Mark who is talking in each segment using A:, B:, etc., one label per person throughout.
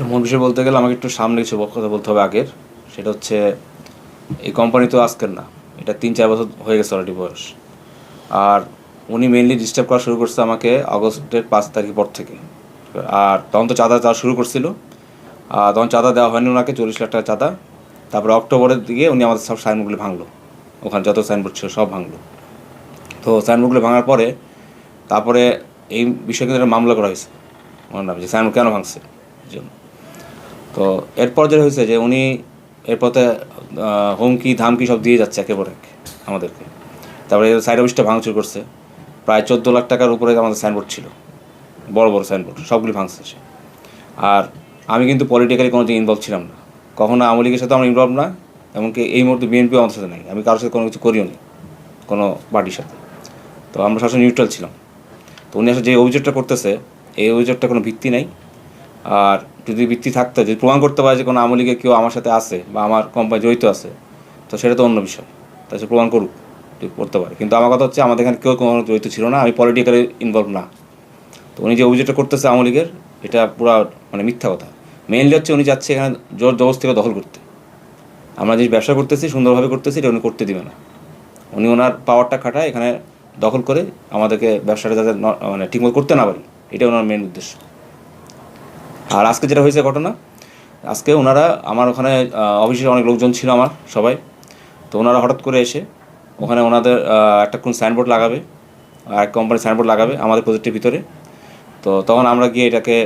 A: আসলে মূল বিষয় বলতে গেলে আমাকে একটু সামনে কিছু কথা বলতে হবে আগের। সেটা হচ্ছে, এই কোম্পানি তো আজকের না, এটা তিন চার বছর হয়ে গেছে অলরেডি বয়স। আর উনি মেনলি ডিস্টার্ব করা শুরু করছে আমাকে আগস্টের পাঁচ তারিখ পর থেকে। আর তখন তো চাঁদা দেওয়া শুরু করছিল। আর তখন চাঁদা দেওয়া হয়নি ওনাকে, চল্লিশ লাখ টাকা চাঁদা। তারপরে অক্টোবরের দিকে উনি আমাদের সব সাইনবোর্ডগুলো ভাঙলো। ওখানে যত সাইনবোর্ড ছিল সব ভাঙলো। তো সাইনবোর্ডগুলো ভাঙার পরে তারপরে এই বিষয়ে কিন্তু একটা মামলা করা হয়েছে। ওনার নামে যে সাইনবোর্ড কেন ভাঙছে? জন্য। তো এরপর যেটা হয়েছে যে উনি এরপরে হুমকি, ধামকি সব দিয়ে যাচ্ছে একেবারে আমাদেরকে। তারপরে সাইড অফিসটা ভাঙচুর করছে। প্রায় চোদ্দ লাখ টাকার উপরে আমাদের সাইনবোর্ড ছিল। বড় বড় সাইনবোর্ড সবগুলি ভাঙছে সে। আর আমি কিন্তু পলিটিক্যালি কোনো ইনভলভ ছিলাম না। কখনো আওয়ামী লীগের সাথে আমার ইনভলভ না, এমনকি এই মুহূর্তে বিএনপিও আমার সাথে নাই। আমি কারোর সাথে কোনো কিছু করিও নি, কোনো পার্টির সাথে। তো আমরা সবসময় নিউট্রাল ছিলাম। তো উনি আসলে যে অভিযোগটা করতেছে, এই অভিযোগটা কোনো ভিত্তি নাই। আর যদি ভিত্তি থাকতো যদি প্রমাণ করতে পারে যে কোনো লীগের কেউ আমার সাথে আছে বা আমার কোম্পানি জড়িত আছে, তো সেটা তো অন্য বিষয়। তা সে প্রমাণ করুক করতে পারে। কিন্তু আমার কথা হচ্ছে আমাদের এখানে কেউ কোনো জড়িত ছিল না, আমি পলিটিক্যালি ইনভলভ না। তো উনি যে অভিযোগটা করতেছে আওয়ামী লীগের, এটা পুরো মানে মিথ্যা কথা। মেইনলি হচ্ছে উনি যাচ্ছে এখানে জোর জবরদস্তিকে দখল করতে। আমরা যে ব্যবসা করতেছি, সুন্দরভাবে করতেছি, এটা উনি করতে দিবে না। উনি ওনার পাওয়ারটা খাটায় এখানে দখল করে আমাদেরকে ব্যবসাটা যাতে মানে ঠিকমতো করতে না পারি। এটা ওনার মেন উদ্দেশ্য। আর আজকে যেটা হয়েছে ঘটনা, আজকে ওনারা আমার ওখানে অফিসে অনেক লোকজন ছিল আমার, সবাই। তো ওনারা হঠাৎ করে এসে ওখানে ওনাদের একটা কোন সাইনবোর্ড লাগাবে, আর এক কোম্পানির সাইনবোর্ড লাগাবে আমাদের প্রজেক্টের ভিতরে। তো তখন আমরা গিয়ে এটাকে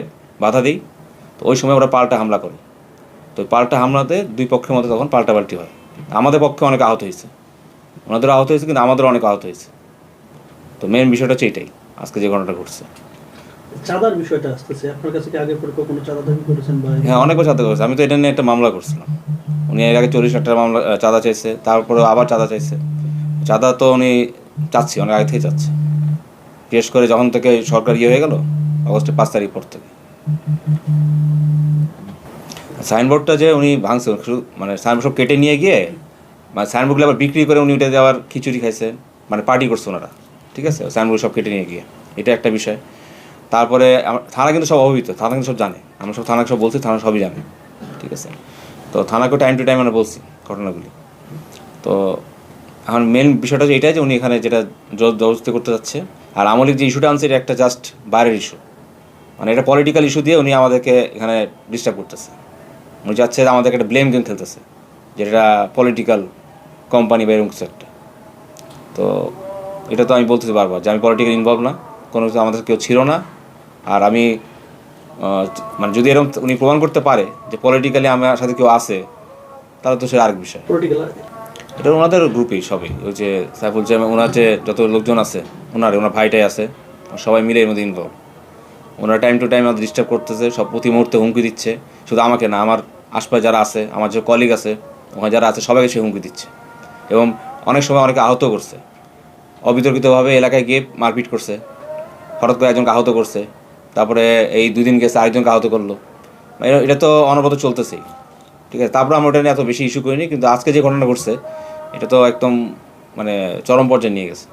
A: বাধা দিই। তো ওই সময় ওরা পাল্টা হামলা করে। তো পাল্টা হামলাতে দুই পক্ষের মধ্যে তখন পাল্টাপাল্টি হয়। আমাদের পক্ষে অনেক আহত হয়েছে। ওনাদের আহত হয়েছে, কিন্তু আমাদেরও অনেক আহত হয়েছে। তো মেন বিষয়টা হচ্ছে এটাই, আজকে যে ঘটনাটা ঘটছে।
B: চাঁদার বিষয়টা আসতেছে। আপনার কাছে কি আগে পরে কখনো চাঁদা দাবি করেছেন
A: হ্যাঁ অনেক সাথে করেছে। আমি তো এটা নিয়ে একটা মামলা করছিলাম। উনি এর আগে চল্লিশ টাকা মামলা চাঁদা চাইছে তারপরে আবার চাঁদা চাইছে। চাঁদা তো উনি চাচ্ছি, অনেক আগে থেকে চাচ্ছে। বিশেষ করে যখন থেকে সরকার ইয়ে হয়ে গেল আগস্টের পাঁচ তারিখ পর থেকে। সাইনবোর্ডটা যে উনি ভাঙছে শুধু মানে সাইনবোর্ড সব কেটে নিয়ে গিয়ে মানে সাইনবোর্ডগুলো আবার বিক্রি করে উনি উঠে আবার খিচুড়ি খাইছে মানে পার্টি করছে ওনারা। ঠিক আছে? সাইনবোর্ড সব কেটে নিয়ে গিয়ে। এটা একটা বিষয়। তারপরে থানা কিন্তু সব অবহিত, থানা কিন্তু সব জানে। আমরা সব থানাকে সব বলছি, থানা সবই জানে, ঠিক আছে? তো থানাকেও টাইম টু টাইম আমরা বলছি ঘটনাগুলি। তো এখন মেন বিষয়টা হচ্ছে এটাই যে উনি এখানে যেটা জবরদস্তি করতে যাচ্ছে, আর আমলিক যে ইস্যুটা আনছে, এটা একটা জাস্ট বাইরের ইস্যু মানে এটা পলিটিক্যাল ইস্যু দিয়ে উনি আমাদেরকে এখানে ডিস্টার্ব করতেছে। উনি যাচ্ছে আমাদেরকে একটা ব্লেম গেম খেলতেছে যেটা পলিটিক্যাল কোম্পানি বা এরকম কিছু একটা। তো এটা তো আমি বলতেছি বারবার যে আমি পলিটিক্যাল ইনভলভ না, কোনো কিছু আমাদের কেউ ছিল না আর আমি মানে যদি এরকম উনি প্রমাণ করতে পারে যে পলিটিক্যালি আমার সাথে কেউ আছে তাহলে তো সে আরেক বিষয়। এটা ওনাদের গ্রুপেই সবই ওই যে সাইফুল জামা ওনার যে যত লোকজন আছে ওনার ওনার ভাইটাই আছে সবাই মিলে এর মধ্যে ইনভলভ ওনারা টাইম টু টাইম আমাদের ডিস্টার্ব করতেছে সব প্রতি মুহূর্তে হুমকি দিচ্ছে শুধু আমাকে না আমার আশপাশে যারা আছে আমার যে কলিগ আছে ওখানে যারা আছে সবাইকে সে হুমকি দিচ্ছে। এবং অনেক সময় অনেকে আহত করছে। অবিতর্কিতভাবে এলাকায় গিয়ে মারপিট করছে। হঠাৎ করে একজনকে আহত করছে। তারপরে এই দুই দিন গেছে আরেকজনকে আহত করল। এটা- তো অনবরত চলতেছেই। ঠিক আছে, তারপরে আমরা ওটা নিয়ে এত বেশি ইস্যু করিনি, কিন্তু আজকে যে ঘটনা ঘটছে, এটা তো একদম মানে চরম পর্যায়ে নিয়ে গেছে।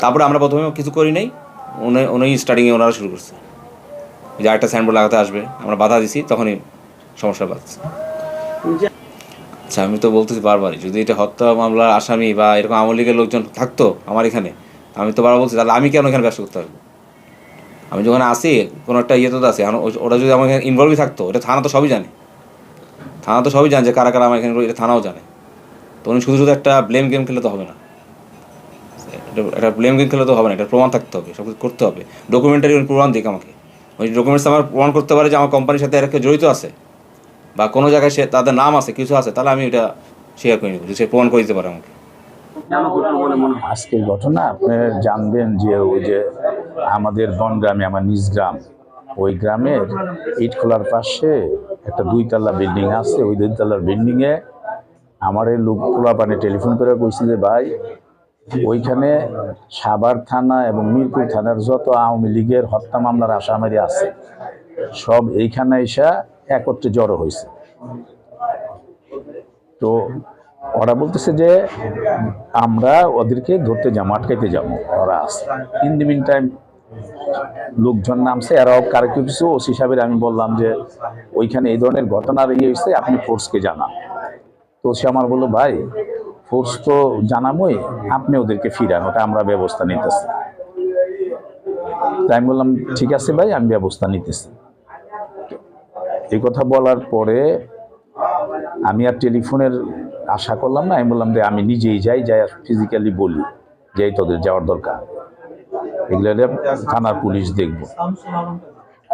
A: তারপরে আমরা প্রথমে কিছু করি নাই, উনি উনি স্টার্টিংয়ে ওনারা শুরু করছে। যে আরেকটা সাইনবোর্ড লাগাতে আসবে, আমরা বাধা দিছি, তখনই সমস্যা বাড়ছে। আচ্ছা আমি তো বলতেছি বারবারই, যদি এটা হত্যা মামলার আসামি বা এরকম আওয়ামী লীগের লোকজন থাকতো আমার এখানে, আমি তো বারবার বলছি, তাহলে আমি কেন এখানে ব্যবসা করতে পারব আমি যখন আসি, কোনো একটা ইয়ে তো আছে এখন ও- ওরা যদি আমার এখানে ইনভলভই থাকতো, এটা থানা তো সবই জানে। থানা তো সবই জানে যে কারা কারা আমার এখানে এটা থানাও জানে। তো উনি শুধু শুধু একটা ব্লেম গেম খেলে তো হবে না। এটা ব্লেম গেম খেলে তো হবে না, এটা প্রমাণ থাকতে হবে সব করতে হবে। ডকুমেন্টারি উনি প্রমাণ দিক আমাকে। ওই ডকুমেন্টস আমার প্রমাণ করতে পারে যে আমার কোম্পানির সাথে এরা কেউ জড়িত আছে, বা কোনো জায়গায় সে তাদের নাম আছে, কিছু আছে, তাহলে আমি এটা শেয়ার করে নেব সে প্রমাণ করে দিতে পারে আমাকে।
C: আজকের ঘটনা, আপনি জানবেন যে ওই যে আমাদের বনগ্রামে আমার নিজ গ্রাম, ওই গ্রামের ইট খোলার পাশে একটা দুইতলা বিল্ডিং আছে। ওই দুইতলার বিল্ডিংয়ে আমার এই লোক পানে টেলিফোন করে কইছে যে, ভাই, ওইখানে সাভার থানা এবং মিরপুর থানার যত আওয়ামী লীগের হত্যা মামলার আসামারি আছে, সব এইখানে এসা একত্রে জড়ো হয়েছে। তো ওরা বলতেছে যে আমরা ওদেরকে ধরতে যাব, আটকাইতে যাব, ওরা আছে। ইন দি মিন টাইম লোকজন নামছে, এরাও কারও কিছু, ওসি সাহেবের আমি বললাম যে ওইখানে এই ধরনের ঘটনার ইয়ে হয়েছে, আপনি ফোর্সকে জানান। তো সে আমার বলল, ভাই ফোর্স তো জানামই, আপনি ওদেরকে ফিরান, ওটা আমরা ব্যবস্থা নিতেছি। তাই আমি বললাম, ঠিক আছে ভাই, আমি ব্যবস্থা নিতেছি। এই কথা বলার পরে আমি আর টেলিফোনের আশা করলাম না, আমি বললাম যে আমি নিজেই যাই যাই ফিজিক্যালি বলি যে তোদের যাওয়ার দরকার। এগুলো থানার পুলিশ দেখব।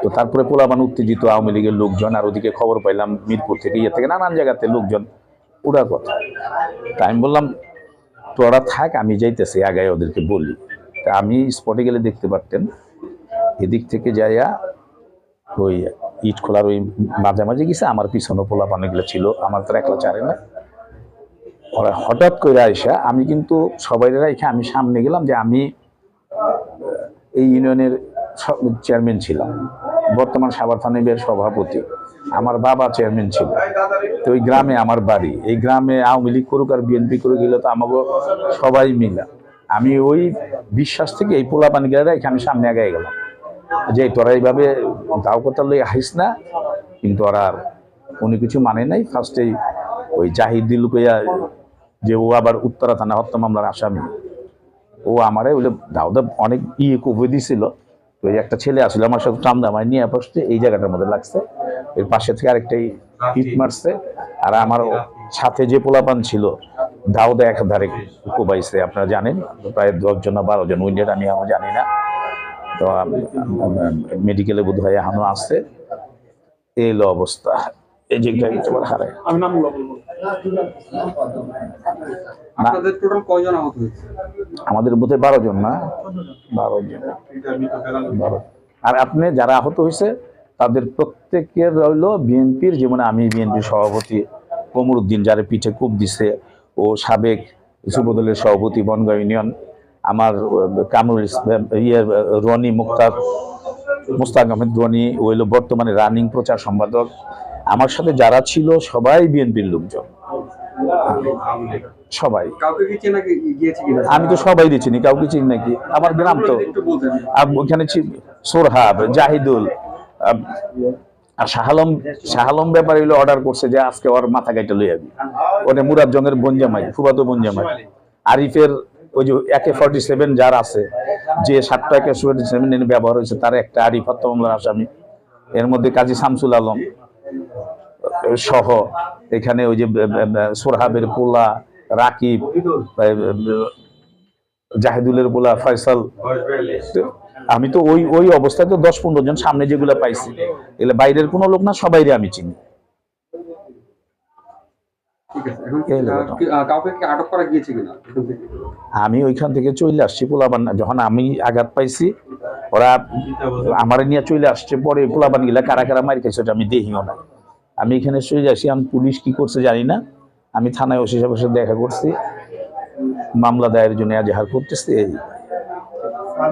C: তো তারপরে পোলাবান উত্তেজিত আওয়ামী লীগের লোকজন, আর ওদিকে খবর পাইলাম মিরপুর থেকে ইয়ে থেকে নানান জায়গাতে লোকজন, ওরা কথা। তা আমি বললাম তোরা থাক, আমি যাইতেছি, আগায় ওদেরকে বলি। তা আমি স্পটে গেলে দেখতে পারতেন, এদিক থেকে যাইয়া ওই ইট খোলার ওই মাঝামাঝি গেছে, আমার পিছনে পোলা পানিগুলো ছিল, আমার তো একলা চারে না। ওরা হঠাৎ করে আইসা আমি কিন্তু সবাই রেখে আমি সামনে গেলাম যে আমি এই ইউনিয়নের চেয়ারম্যান ছিলাম। বর্তমান সাভার থানিবের সভাপতি। আমার বাবা চেয়ারম্যান ছিল। তো ওই গ্রামে আমার বাড়ি। এই গ্রামে আওয়ামী লীগ করুক আর বিএনপি করুক গেলে তো আমাকে সবাই মিলা। আমি ওই বিশ্বাস থেকে এই পোলা পানি গেলে আমি সামনে আগে গেলাম। যে তোরা এইভাবে দাও কথা লই হাইস না, কিন্তু ওরা উনি কিছু মানে নাই। ফার্স্টেই ওই জাহিদ দিল কইয়া যে ও আবার উত্তরা থানা হত্যা মামলার আসামি। ও আমারে ওই দাউদা অনেক ইয়ে কবে দিছিল। তো একটা ছেলে আসলে আমার সাথে টামদামায় নিয়ে বসছে, এই জায়গাটার মধ্যে লাগছে। এর পাশে থেকে আরেকটা হিট মারছে। আর আমার সাথে যে পোলাপান ছিল দাউদা এক ধারে কোবাইছে, আপনারা জানেন। প্রায় দশজন না বারো জন উইন্ডেড, আমি আমার জানি না। তো মেডিকেলে বোধ হয় এখনও আছে। এই অবস্থা। এই যে তোমার হারায়।
B: আমি বলব।
D: আপনাদের টোটাল কয়জন আহত হয়েছে?
C: আমাদের বোধহয় বারো জন না? বারো জন। আর আপনি যারা আহত হয়েছে, তাদের প্রত্যেকের রইল বিএনপির, যেমন আমি বিএনপির সভাপতি কমরুদ্দিন, যারা পিঠে কূপ দিছে, ও সাবেক যুবদলের সভাপতি বনগাঁ ইউনিয়ন, আমার কামরুল ইসলাম ইয়ে রনি মুক্তার, মুস্তাক আহমেদ রনি, ও হলো বর্তমানে রানিং প্রচার সম্পাদক। আমার সাথে যারা ছিল সবাই বিএনপির লোকজন। সবাই। আমি তো সবাই কাউকে চিনি নাকি? আমার গ্রাম তো। ওখানে সোরহাব জাহিদুল আর শাহালম শাহালম ব্যাপারে হইল অর্ডার করছে যে আজকে ওর মাথা কাইটা লই যাবি ওটা মুরাদ জঙ্গের বনজামাই ফুবাতো বনজামাই আরিফের ওই যে একে ফর্টি সেভেন যার আছে যে সাতটা একে ফর্টি সেভেন ব্যবহার হয়েছে তার একটা আরিফ হত্যা মামলার আসামি। এর মধ্যে কাজী শামসুল আলম। সহ। এখানে ওই যে সোরহাবের পোলা রাকিব জাহিদুলের পোলা ফয়সাল। আমি তো ওই ওই অবস্থায় তো দশ পনেরো জন সামনে যেগুলো পাইছি। এগুলো বাইরের কোনো লোক না সবাইরে আমি চিনি? আমি ওইখান থেকে চলে আসছি পোলাবান যখন আমি আঘাত পাইছি ওরা আমার নিয়ে চলে আসছে পরে পোলাবান গিলা কারা কারা মারি খাইছে আমি দেখিও না। আমি এখানে শুয়ে যাচ্ছি আমি পুলিশ কি করছে জানি না। আমি থানায় ওসি সাহেবের সাথে দেখা করছি। মামলা দায়ের জন্য এজাহার করতেছি, এই।